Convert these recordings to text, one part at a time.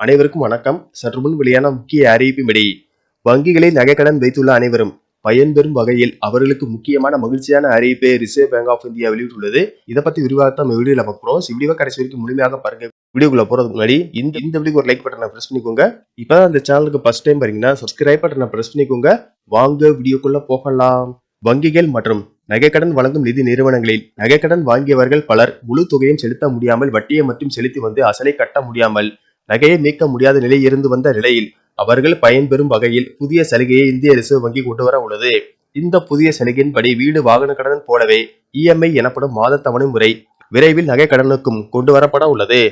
அனைவருக்கும் வணக்கம். சற்று முன் வெளியான முக்கிய அறிவிப்பின்படி வங்கிகளில் நகைக்கடன் வைத்துள்ள அனைவரும் பயன்பெறும் வகையில் அவர்களுக்கு முக்கியமான மகிழ்ச்சியான அறிவிப்பை ரிசர்வ் பேங்க் ஆஃப் இந்தியா வெளியிட்டுள்ளது. இதை பத்தி விரிவாக நம்ம வீடியோல பார்க்குறோம் வீடியோ கடைசி வரைக்கும் முழுமையாக பாருங்க. வீடியோக்குள்ள போறதுக்கு முன்னாடி இந்த இந்த வீடியோக்கு ஒரு லைக் பட்டனை பிரஸ் பண்ணிக்கோங்க. இப்பதான் இந்த சேனலுக்கு ஃபர்ஸ்ட் டைம் பாருங்கன்னா சப்ஸ்கிரைப் பட்டனை பிரஸ் பண்ணிக்கோங்க. வாங்க வீடியோக்குள்ள போகலாம். வங்கிகள் மற்றும் நகைக்கடன் வழங்கும் நிதி நிறுவனங்களில் நகைக்கடன் வாங்கியவர்கள் பலர் முழு தொகையும் செலுத்த முடியாமல் வட்டியை மட்டும் செலுத்தி வந்து அசலை கட்ட முடியாமல் நகையை மீட்க முடியாத நிலை இருந்து வந்த நிலையில் அவர்கள் பயன்பெறும் வகையில் புதிய சலுகையை இந்திய ரிசர்வ் வங்கி கொண்டு வர உள்ளது. இந்த புதிய சலுகையின்படி வீடு வாகன கடன் போலவே இஎம்ஐ எனப்படும் மாத தவணை முறை விரைவில் நகை கடனுக்கும் கொண்டு வரப்பட உள்ளது.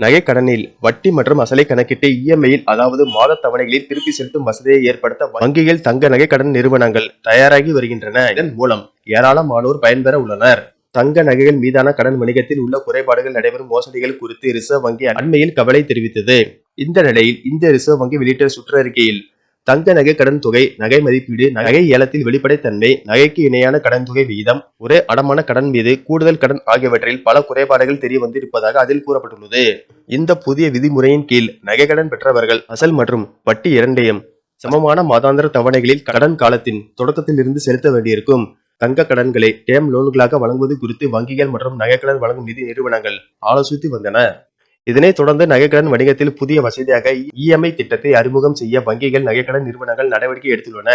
நகை கடனில் வட்டி மற்றும் அசலை கணக்கிட்டு இஎம்ஐயில் அதாவது மாத தவணைகளில் திருப்பி செலுத்தும் வசதியை ஏற்படுத்த வங்கிகள் தங்க நகை கடன் நிறுவனங்கள் தயாராகி வருகின்றன. இதன் மூலம் ஏராளமானோர் பயன்பெற உள்ளனர். தங்க நகைகள் மீதான கடன் வணிகத்தில் உள்ள குறைபாடுகள் நடைபெறும் மோசடிகள் குறித்து ரிசர்வ் வங்கி அண்மையில் கவலை தெரிவித்தது. இந்த நிலையில் இந்திய ரிசர்வ் வங்கி வெளியிட்ட சுற்றறிக்கையில் தங்க நகை கடன் தொகை நகை மதிப்பீடு நகை ஏலத்தில் வெளிப்படைத்தன்மை நகைக்கு இணையான கடன் தொகை விகிதம் ஒரே அடமான கடன் மீது கூடுதல் கடன் ஆகியவற்றில் பல குறைபாடுகள் தெரிய வந்திருப்பதாக அதில் கூறப்பட்டுள்ளது. இந்த புதிய விதிமுறையின் கீழ் நகை கடன் பெற்றவர்கள் அசல் மற்றும் வட்டி இரண்டையும் சமமான மாதாந்திர தவணைகளில் கடன் காலத்தின் தொடக்கத்தில் இருந்து செலுத்த வேண்டியிருக்கும். தங்க கடன்களை டேம் லோன்களாக வழங்குவது குறித்து வங்கிகள் மற்றும் நகைக்கடன் வழங்கும் நிதி நிறுவனங்கள் ஆலோசித்து வந்தன. இதனைத் தொடர்ந்து நகைக்கடன் வணிகத்தில் புதிய வசதியாக இஎம்ஐ திட்டத்தை அறிமுகம் செய்ய வங்கிகள் நகைக்கடன் நிறுவனங்கள் நடவடிக்கை எடுத்துள்ளன.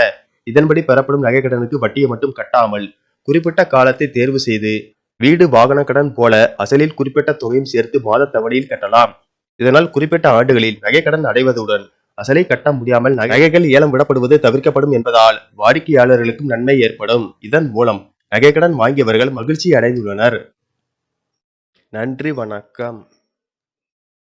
இதன்படி பெறப்படும் நகைக்கடனுக்கு வட்டியை மட்டும் கட்டாமல் குறிப்பிட்ட காலத்தை தேர்வு செய்து வீடு வாகன கடன் போல அசலில் குறிப்பிட்ட தொகையும் சேர்த்து மாத தவணையில் கட்டலாம். இதனால் குறிப்பிட்ட ஆண்டுகளில் நகைக்கடன் அடைவதுடன் அசலை கட்ட முடியாமல் நகைகள் ஏலம் விடப்படுவது தவிர்க்கப்படும் என்பதால் வாடிக்கையாளர்களுக்கும் நன்மை ஏற்படும். இதன் மூலம் நகைக்கடன் வாங்கியவர்கள் மகிழ்ச்சி அடைந்துள்ளனர். நன்றி வணக்கம்.